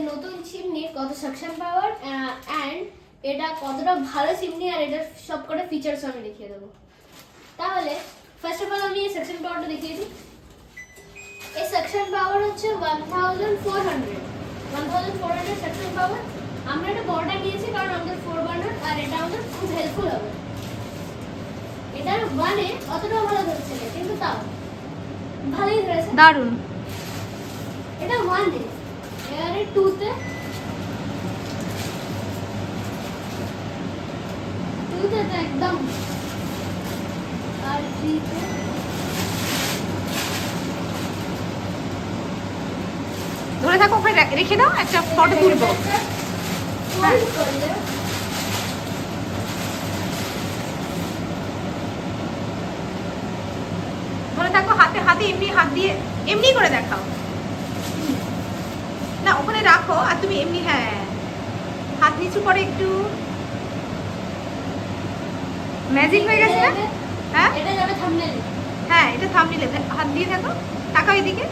আমাদের নতুন চিমনির কত সাকশন পাওয়ার অ্যান্ড এটা কতটা ভালো চিমনি আর এটার সব কটা ফিচার্স আমি দেখিয়ে দেবো। তাহলে ফার্স্ট অফ অল আমি এই সেকশন পাওয়ারটা দেখিয়ে দিই। এই সেকশন পাওয়ার হচ্ছে one thousand four hundred one thousand four hundred section power আমরা এটা বড়টা নিয়েছি কারণ আমাদের ফোর বার্নার আর এটা আমাদের খুব হেল্পফুল হবে। এটার ওয়ানে অতটাও ভালো ধরছে না কিন্তু তাও। ভালোই ধরেছে। দারুণ। এটা ওয়ান ওয়ানে এবারে টুতে টুতে তো একদম আর থ্রিতে ধরে থাকো ওখানে রেখে দাও একটা ফটো তুলবো। হ্যাঁ। ধরে থাকো হাতে হাতে এমনি হাত দিয়ে এমনি করে দেখাও। না ওখানে রাখো আর তুমি এমনি হ্যাঁ হাত নিচু করে একটু। ম্যাজিক হয়ে গেছে না? হ্যাঁ এটা যাবে থাম্বনেল হ্যাঁ এটা হাত দিয়ে থাকো তাকাও এদিকে।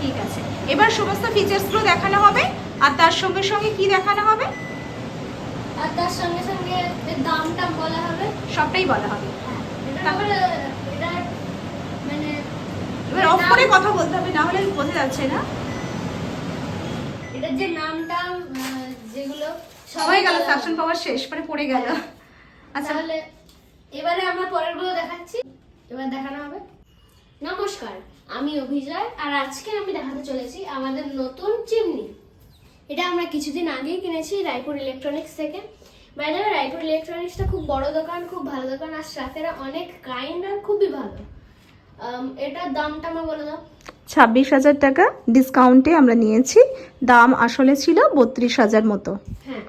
ঠিক আছে। এবার সমস্ত ফিচার্সগুলো দেখানো হবে আর তার সঙ্গে সঙ্গে কি দেখানো হবে? আর তার সঙ্গে সঙ্গে এর দামটা বলা হবে। সবটাই বলা হবে। হ্যাঁ এটা আবার এটা মানে করে কথা বলতে হবে না হলে বোঝা যাচ্ছে না। এটার যে নামটা যেগুলো সবই হয়ে গেল সাকশন পাওয়ার শেষ মানে পড়ে গেল। আচ্ছা। তাহলে এবারে আমরা পরেরগুলো দেখাচ্ছি। এবার দেখানো হবে। নমস্কার আমি অভিজয় আর আজকে আমি দেখাতে চলেছি আমাদের নতুন চিমনি। এটা আমরা কিছুদিন আগেই কিনেছি রায়পুর ইলেকট্রনিক্স থেকে। বাইরে রায়পুর ইলেকট্রনিক্সটা খুব বড় দোকান খুব ভালো দোকান আর স্টাফেরা অনেক কাইন্ড আর খুবই ভালো। এটার দামটা আমার বলে দাও। ছাব্বিশ হাজার টাকা ডিসকাউন্টে আমরা নিয়েছি। দাম আসলে ছিল বত্রিশ হাজার মতো। হ্যাঁ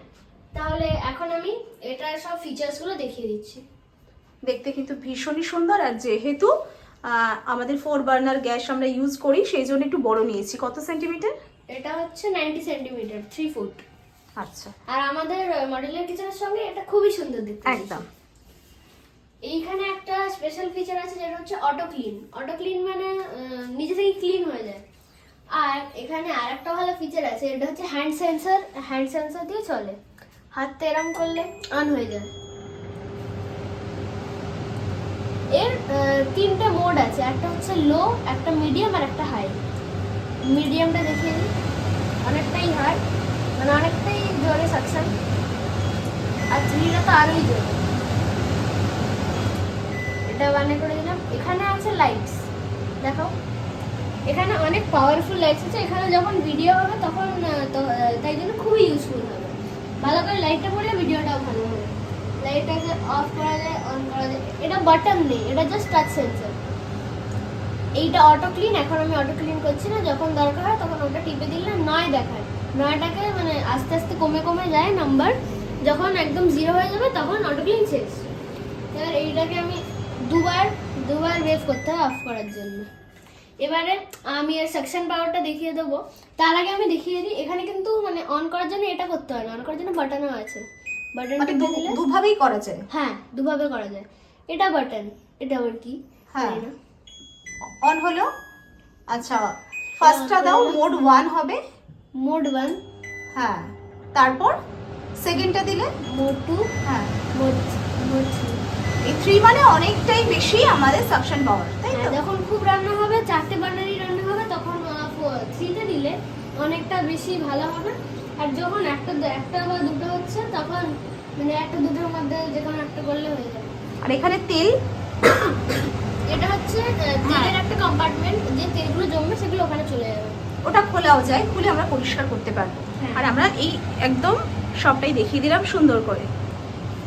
তাহলে এখন আমি এটার সব ফিচার্সগুলো দেখিয়ে দিচ্ছি। দেখতে কিন্তু ভীষণই সুন্দর আর যেহেতু আমাদের ফোর বার্নার গ্যাস আমরা ইউজ করি সেই জন্য একটু বড় নিয়েছি। কত সেন্টিমিটার এটা হচ্ছে নাইনটি সেন্টিমিটার থ্রি ফুট আচ্ছা। আর আমাদের মডেলের কিচেনের সঙ্গে এটা খুবই সুন্দর দেখতে একদম। এইখানে একটা স্পেশাল ফিচার আছে, যেটা হচ্ছে অটো ক্লিন অটো ক্লিন মানে নিজে থেকে ক্লিন হয়ে যায়। আর এখানে আর একটা ভালো ফিচার আছে, এটা হচ্ছে হ্যান্ড সেন্সর হ্যান্ড সেন্সর দিয়ে চলে। হাতটা এরম করলে অন হয়ে যায়। এর তিনটে মোড আছে, একটা হচ্ছে লো একটা মিডিয়াম আর একটা হাই মিডিয়ামটা দেখে অনেকটাই হাই মানে অনেকটাই জোরে সাকশন আর থ্রিটা তো আরোই জোরে। এটা বানে করে দিলাম। এখানে আছে লাইটস দেখো এখানে অনেক পাওয়ারফুল লাইটস আছে। এখানে যখন ভিডিও হবে তখন তাই জন্য খুবই ইউজফুল হবে। ভালো করে লাইটটা পড়লে ভিডিওটাও ভালো হবে। লাইটটাকে অফ করা যায় অন করা যায়। এটা বাটন নেই, এটা জাস্ট টাচ সেন্সর এইটা অটো ক্লিন এখন আমি অটো ক্লিন করছি না। যখন দরকার হয় তখন ওটা টিপে দিলে নয় দেখায়। নয়টাকে মানে আস্তে আস্তে কমে কমে যায় নাম্বার যখন একদম জিরো হয়ে যাবে তখন অটো ক্লিন শেষ। এবার এইটাকে আমি দুবার দুবার ওয়েভ করতে হয় অফ করার জন্য। এবারে আমি এর সেকশন পাওয়ারটা দেখিয়ে দেবো। তার আগে আমি দেখিয়ে দিই এখানে কিন্তু মানে অন করার জন্য এটা করতে হয় না অন করার জন্য বাটনও আছে। বাটন মানে দিলে দুভাবেই করা যায়। হ্যাঁ দুভাবে করা যায়। এটা বাটন এটা আবার কি? হ্যাঁ। অন হলো? আচ্ছা ফার্স্টটা দাও মোড ওয়ান হবে। মোড ওয়ান হ্যাঁ তারপর সেকেন্ডটা দিলে? মোড টু হ্যাঁ। মোড মোড থ্রি এই থ্রি মানে অনেকটাই বেশি আমাদের সাকশন পাওয়ার তাই তো? হ্যাঁ, যখন খুব রান্না হবে চারটে বার্নারই রান্না হবে তখন থ্রিতে দিলে অনেকটা বেশি ভালো হবে। আর যখন একটা একটা বা দুটো হচ্ছে তখন মানে একটা দুটোর মধ্যে যে কোনো একটা করলে হয়ে যাবে। আর এখানে তেল? এটা হচ্ছে তেলের একটা কম্পার্টমেন্ট যে তেলগুলো জমবে সেগুলো ওখানে চলে যাবে। ওটা খোলাও যায় খুলে আমরা পরিষ্কার করতে পারব। হ্যাঁ। আর আমরা এই একদম সবটাই দেখিয়ে দিলাম সুন্দর করে।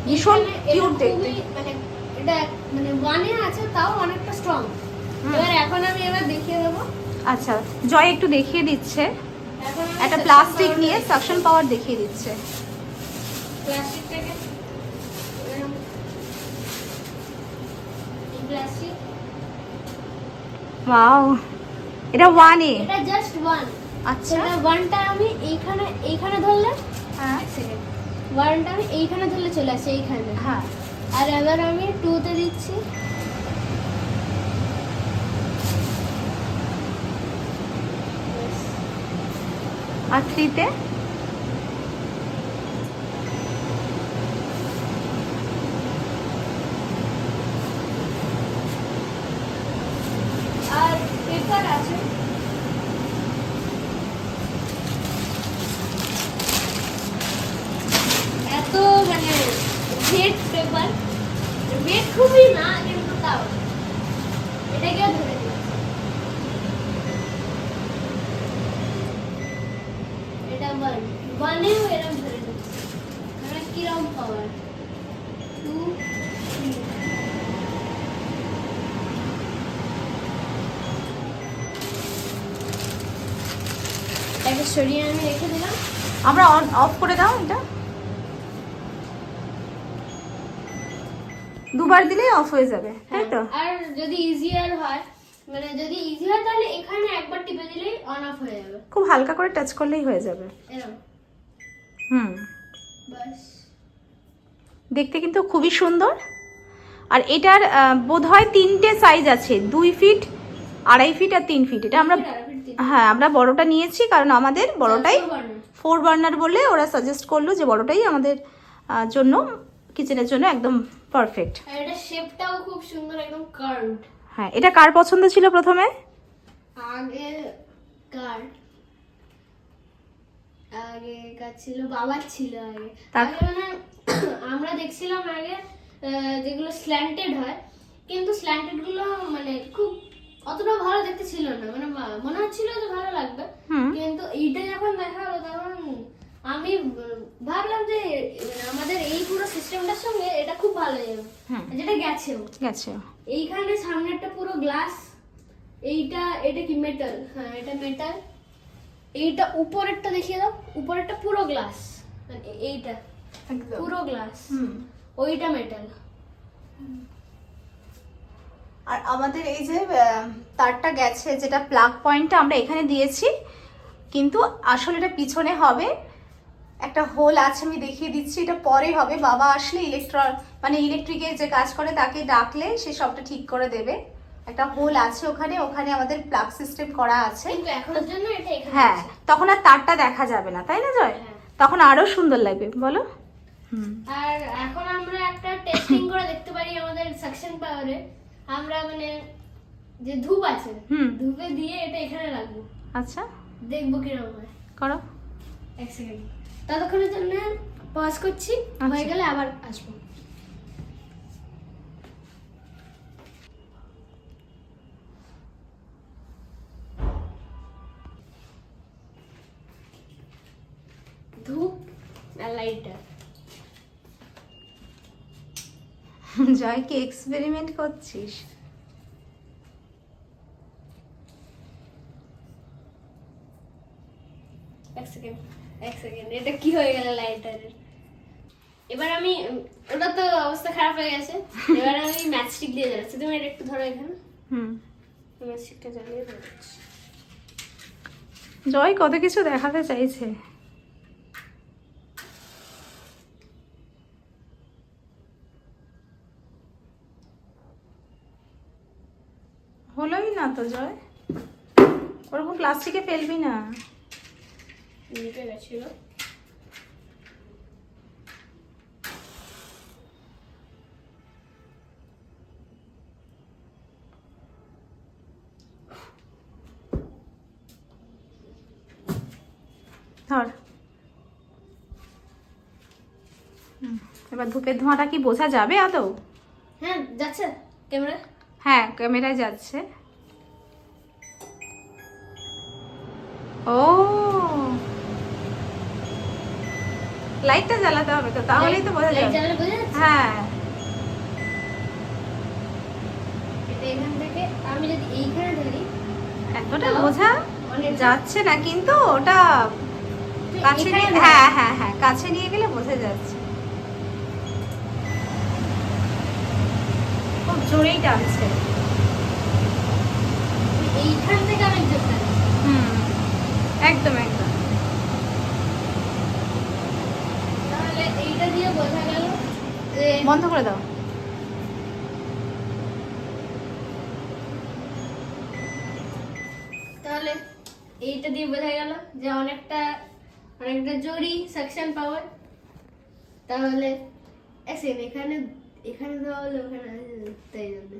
ভীষণ কিউট দেখতে। মানে এটা মানে ওয়ানে আছে তাও অনেকটা স্ট্রং এবার এখন আমি এবার দেখিয়ে দেবো। আচ্ছা জয় একটু দেখিয়ে দিচ্ছে। একটা প্লাস্টিক নিয়ে সাকশন পাওয়ার দেখিয়ে দিচ্ছে। প্লাস্টিকটাকে প্লাস্টিক ওয়াও এটা ওয়ানে এটা জাস্ট ওয়ান আচ্ছা। এটা ওয়ানটা আমি এইখানে এইখানে ধরলে? হ্যাঁ। সেকেন্ড ওয়ানটা আমি এইখানে ধরলে চলে আসে এইখানে। হ্যাঁ। আর এবার আমি টুতে দিচ্ছি। আর থ্রিতে আর পেপার আছে এত মানে ভেট পেপার ভেট খুবই না এটা ওয়ান ধরে দিচ্ছে মানে কিরম পাওয়ার টু এটাকে আমি রেখে দিলাম। আমরা অন অফ করে দাও এটা। দুবার দিলেই অফ হয়ে যাবে তাই তো? আর যদি ইজিয়ার হয় মানে যদি ইজি হয় তাহলে এখানে একবার টিপে দিলেই অন অফ হয়ে যাবে। খুব হালকা করে টাচ করলেই হয়ে যাবে। হুম। দেখতে কিন্তু খুবই সুন্দর। আর এটার বোধ হয় তিনটে সাইজ আছে দুই ফিট আড়াই ফিট আর তিন ফিট এটা আমরা হ্যাঁ আমরা বড়টা নিয়েছি কারণ আমাদের বড়টাই ফোর বার্নার বলে ওরা সাজেস্ট করল যে বড়টাই আমাদের জন্য কিচেনের জন্য একদম পারফেক্ট এটা শেপটাও খুব সুন্দর একদম কার্ভড হ্যাঁ এটা কার পছন্দ ছিল প্রথমে? আগে কার? আগে কার ছিল? বাবার ছিল আগে। আগে মানে আমরা দেখছিলাম আগে যেগুলো স্ল্যান্টেড হয় কিন্তু স্ল্যান্টেডগুলো মানে খুব অতটা ভালো দেখতে ছিল না। মানে মনে হচ্ছিল যে ভালো লাগবে। কিন্তু এইটা যখন দেখা হলো তখন আমি ভাবলাম যে মানে আমাদের এই পুরো সিস্টেমটার সঙ্গে যাবে যেটা গেছেও গেছে। এইখানে সামনেরটা পুরো গ্লাস এইটা এটা কি মেটাল হ্যাঁ এটা মেটাল এইটা উপরেরটা দেখিয়ে দাও। উপরেরটা পুরো গ্লাস মানে এইটা। পুরো গ্লাস হুম। ওইটা মেটাল আর আমাদের এই যে তারটা গেছে যেটা প্লাগ পয়েন্টটা আমরা এখানে দিয়েছি কিন্তু আসলে এটা পিছনে হবে। একটা হোল আছে আমি দেখিয়ে দিচ্ছি এটা পরে হবে। বাবা আসলে ইলেকট্র মানে ইলেকট্রিকের যে কাজ করে তাকে ডাকলে সে সবটা ঠিক করে দেবে। একটা হোল আছে ওখানে ওখানে আমাদের প্লাগ সিস্টেম করা আছে। হ্যাঁ তখন আর তারটা দেখা যাবে না তাই না জয়? হ্যাঁ। তখন আরও সুন্দর লাগবে বলো। হুম। আর এখন আমরা একটা টেস্টিং করে দেখতে পারি আমাদের সাকশন পাওয়ারে আমরা মানে যে ধূপ আছে ধূপে দিয়ে এটা এখানে রাখব। আচ্ছা। দেখব কীরকম হয়। করো। এক সেকেন্ড ততক্ষণের জন্য পজ করছি হয়ে আচ্ছা। গেলে আবার আসব। ধূপ আর লাইটার জয় কি এক্সপেরিমেন্ট করছিস এক সেকেন্ড এক সেকেন্ড এটা কি হয়ে গেল লাইটারের এবার আমি ওটা তো অবস্থা খারাপ হয়ে গেছে। এবার আমি ম্যাচস্টিক দিয়ে জ্বালাচ্ছি। তুমি এটা একটু ধরো এখানে। হুম। ম্যাচস্টিকটা জ্বালিয়ে ধরাচ্ছি জয় কত কিছু দেখাতে চাইছে? হলোই না তো জয়। ওরকম প্লাস্টিকে ফেলবি না। গেছিল ধর হুম, এবার ধূপের ধোঁয়াটা কি বোঝা যাবে আদৌ? হ্যাঁ যাচ্ছে। ক্যামেরা? হ্যাঁ ক্যামেরায় যাচ্ছে। ও। লাইটটা জ্বালাতে হবে তো তাহলেই তো বোঝা যাবে। যাচ্ছে? হ্যাঁ। আমি যদি এইখানে ধরি এতটা বোঝা যাচ্ছে না কিন্তু ওটা কাছে নিয়ে হ্যাঁ হ্যাঁ হ্যাঁ কাছে নিয়ে গেলে বোঝা যাচ্ছে। জোরেই টানছে। এইখান থেকে ধরতে পারি। হুম একদম একদম। তাহলে এইটা দিয়ে বোঝা গেল বন্ধ করে দাও। তাহলে এইটা দিয়ে বোঝা গেল যে অনেকটা অনেকটা জরি সাকশন পাওয়ার তাহলে second, এখানে এখানে দেওয়া হলো ওখানে আছে, তাই জন্য।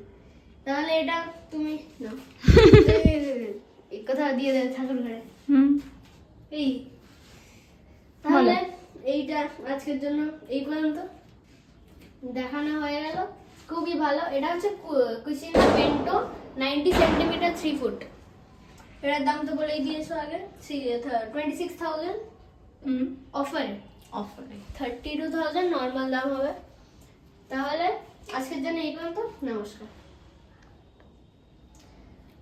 তাহলে এটা তুমি নাও। এই কথা দিয়ে দেবে ঠাকুর ঘরে। হুম। এই তাহলে এইটা আজকের জন্য এই পর্যন্ত। দেখানো হয়ে গেল। খুবই ভালো। এটা হচ্ছে Kutchina পেন্টো ninety centimetre three foot এটার দাম তো বলেই দিয়েছ আগে। টোয়েন্টি সিক্স থাউজেন্ড অফারে অফারে থার্টি টু থাউজেন্ড নর্মাল দাম হবে। তাহলে আজকের জন্য এই পর্যন্ত। নমস্কার।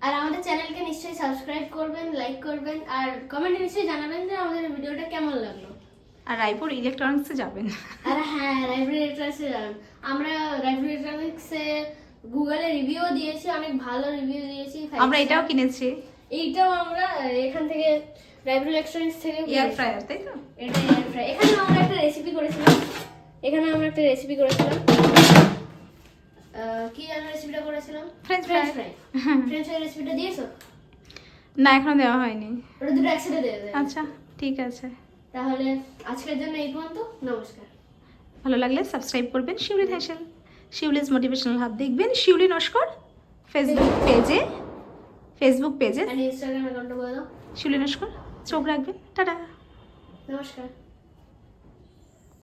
আর আমাদের চ্যানেলকে নিশ্চয়ই সাবস্ক্রাইব করবেন লাইক করবেন আর কমেন্টে নিশ্চয়ই জানাবেন যে আমাদের ভিডিওটা কেমন লাগল। আর রায়পুর ইলেকট্রনিক্সে যাবেন। আর হ্যাঁ লাইব্রেরি ইলেকট্রনিক্সে যাবেন। আমরা লাইব্রেরি ইলেকট্রনিক্সে গুগলে রিভিউ দিয়েছি অনেক ভালো রিভিউ দিয়েছি আমরা এটাও কিনেছি। এইটাও আমরা এখান থেকে লাইব্রেরি ইলেকট্রনিক্স থেকে এয়ার ফ্রায়ার তাই তো? এটা এয়ার ফ্রাই এখানে আমরা একটা রেসিপি করেছিলাম। এখানে আমরা একটা রেসিপি করেছিলাম। কি রেসিপিটা করেছিলাম? ফ্রেঞ্চ ফ্রাই ফ্রেঞ্চ ফ্রাই রেসিপিটা দিয়েছ? না এখনও দেওয়া হয়নি। ওটা দুটো একসাথে দেবে আচ্ছা ঠিক আছে। তাহলে আজকের জন্য এই পর্যন্ত। নমস্কার। ভালো লাগলে সাবস্ক্রাইব করবেন শিউলি হ্যাসেল শিউলিজ মোটিভেশনাল হাব দেখবেন। শিউলি নস্কর ফেসবুক পেজে ফেসবুক পেজে আর ইনস্টাগ্রাম অ্যাকাউন্টটা বলে দাও। শিউলি নস্কর চোখ রাখবেন। টাটা। নমস্কার।